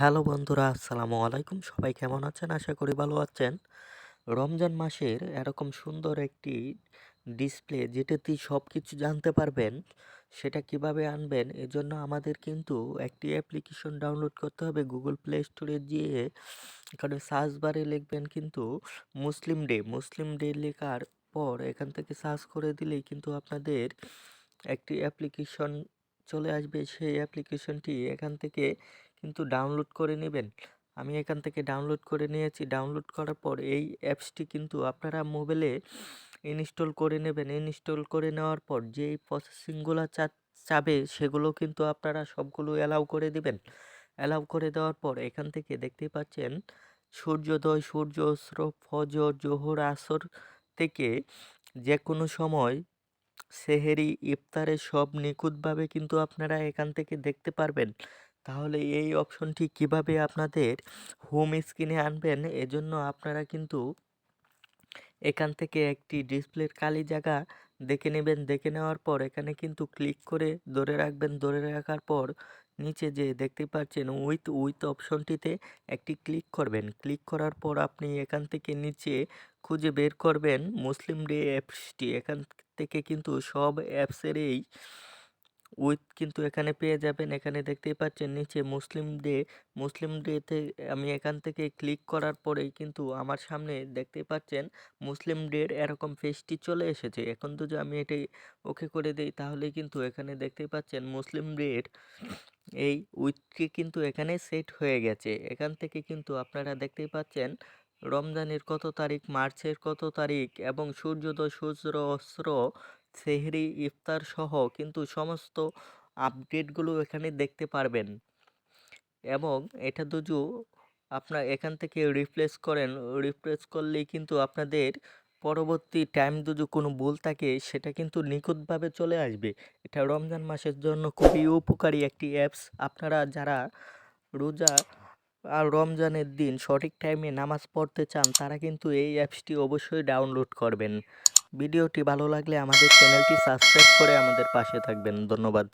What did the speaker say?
Hello বন্ধুরা, আসসালামু আলাইকুম। সবাই কেমন আছেন? আশা করি ভালো আছেন। রমজান মাসের এরকম সুন্দর একটি ডিসপ্লে যেটাতে সব কিছু জানতে পারবেন, সেটা কীভাবে আনবেন, এজন্য আমাদের কিন্তু একটি অ্যাপ্লিকেশন ডাউনলোড করতে হবে গুগল প্লে স্টোরে গিয়ে। এখানে সার্চ বারে লিখবেন কিন্তু মুসলিম ডে। মুসলিম ডে লেখার পর এখান থেকে সার্চ করে দিলেই কিন্তু আপনাদের একটি অ্যাপ্লিকেশন চলে আসবে। সেই অ্যাপ্লিকেশনটি এখান থেকে কিন্তু ডাউনলোড করে নেবেন। আমি এখান থেকে ডাউনলোড করে নিয়েছি। ডাউনলোড করার পর এই অ্যাপসটি কিন্তু আপনারা মোবাইলে ইনস্টল করে নেবেন। ইনস্টল করে নেওয়ার পর যেই প্রসেসিংগুলো চা, চাবে সেগুলো কিন্তু আপনারা সবগুলো অ্যালাউ করে দিবেন। অ্যালাউ করে দেওয়ার পর এখান থেকে দেখতেই পাচ্ছেন, সূর্যোদয় সূর্য অস্ত্র ফজর, জোহর, আসর থেকে যে কোনো সময় সেহেরি ইফতারে সব নিখুঁতভাবে কিন্তু আপনারা এখান থেকে দেখতে পারবেন। তাহলে এই অপশনটি কীভাবে আপনাদের হোম স্ক্রিনে আনবেন? এজন্য আপনারা কিন্তু এখান থেকে একটি ডিসপ্লের কালি জায়গা দেখে নেবেন। দেখে নেওয়ার পর এখানে কিন্তু ক্লিক করে ধরে রাখবেন। ধরে রাখার পর নিচে যে দেখতে পাচ্ছেন উইথ উইথ অপশনটিতে একটি ক্লিক করবেন। ক্লিক করার পর আপনি এখান থেকে নিচে খুঁজে বের করবেন। মুসলিম ডে অ্যাপসটি এখান থেকে কিন্তু সব অ্যাপসের এই উইথ কিন্তু এখানে পেয়ে যাবেন। এখানে দেখতেই পাচ্ছেন নিচে মুসলিম ডে, মুসলিম ডেতে আমি এখান থেকে ক্লিক করার পরেই কিন্তু আমার সামনে দেখতেই পাচ্ছেন মুসলিম ডের এরকম পেজটি চলে এসেছে। এখন যদি আমি এটাই ওকে করে দিই তাহলে কিন্তু এখানে দেখতেই পাচ্ছেন মুসলিম ডের এই উইথটি কিন্তু এখানে সেট হয়ে গেছে। এখান থেকে কিন্তু আপনারা দেখতেই পাচ্ছেন রমজানের কত তারিখ, মার্চের কত তারিখ এবং সূর্যোদয়, সূর্য, অস্ত্র সেহরি, ইফতার সহ কিন্তু সমস্ত আপডেটগুলো এখানে দেখতে পারবেন। এবং এটা দুজু আপনার এখান থেকে রিপ্লেস করেন, রিপ্লেস করলেই কিন্তু আপনাদের পরবর্তী টাইম দুজু কোনো ভুল থাকে, সেটা কিন্তু নিখুঁতভাবে চলে আসবে। এটা রমজান মাসের জন্য খুবই উপকারী একটি অ্যাপস আপনারা যারা রোজা আর রমজানের দিন সঠিক টাইমে নামাজ পড়তে চান, তারা কিন্তু এই অ্যাপসটি অবশ্যই ডাউনলোড করবেন। ভিডিওটি ভালো লাগলে আমাদের চ্যানেলটি সাবস্ক্রাইব করে আমাদের পাশে থাকবেন। ধন্যবাদ।